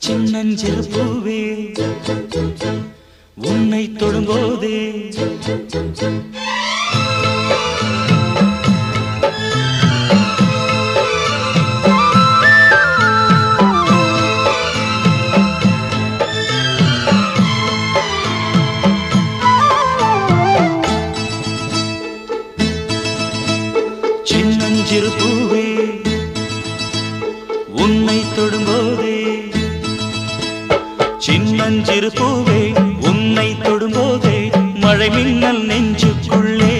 சின்னஞ்சிறு பூவே உன்னை தொடும்போதே சின்னஞ்சிறு பூவே உன்னை தொடும்போதே மழை மின்னல் நெஞ்சுக்குள்ளே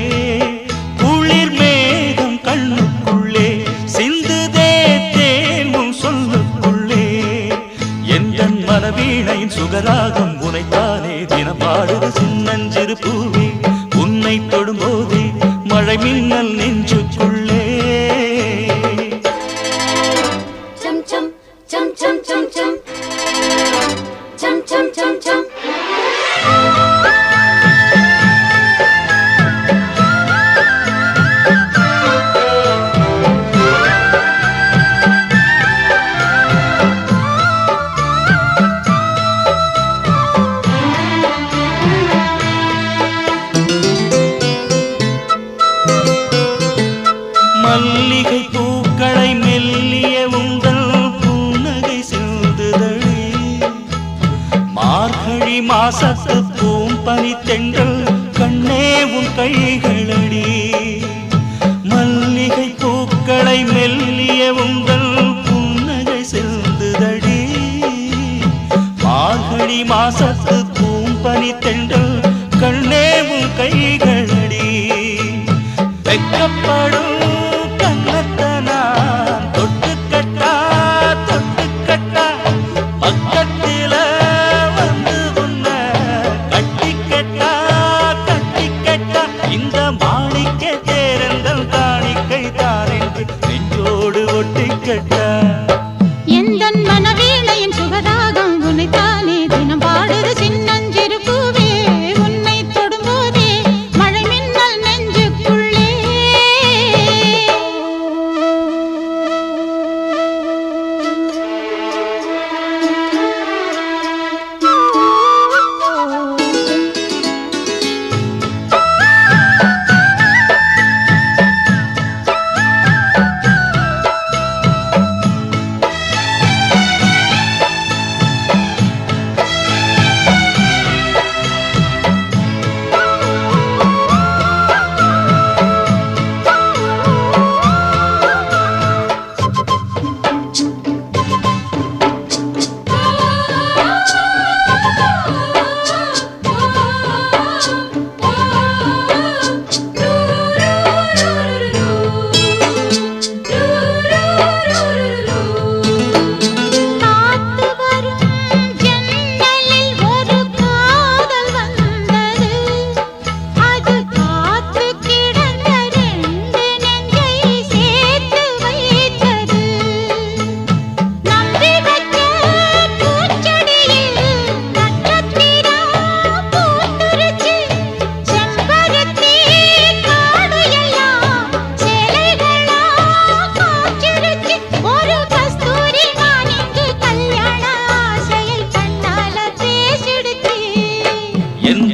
குளிர் மேகம் கண்ணுக்குள்ளே சிந்துதே தேனும் சொல்லுக்குள்ளே. எந்த மனவீணையின் சுகராகம் உனைத்தானே தினம் பாடுது சின்னஞ்சிறு பூவே. மல்லிகை பூக்களை மெல்லிய உங்கள் பூநகை சிந்துதழி மார்கழி மாசத்து பூம்பனி தெண்டல் கண்ணே உன் கைகளடி. மல்லிகை பூக்களை மெல்லிய உங்கள் புன்னகை சிந்துதடி. மார்கழி மாசத்து பூம்பனி தெண்டல் கண்ணே உன் கைகளடி. வெக்கப்படும் மனவேளையும் சுகராகம் உனைத்தான்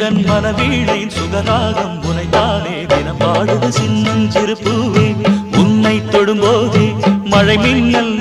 எந்த மனவீழையின் சுகராகம் உனைத்தானே தினம் பாடுது சின்னஞ்சிறு பூவே உன்னை தொடும்போதே மழை மின்னல்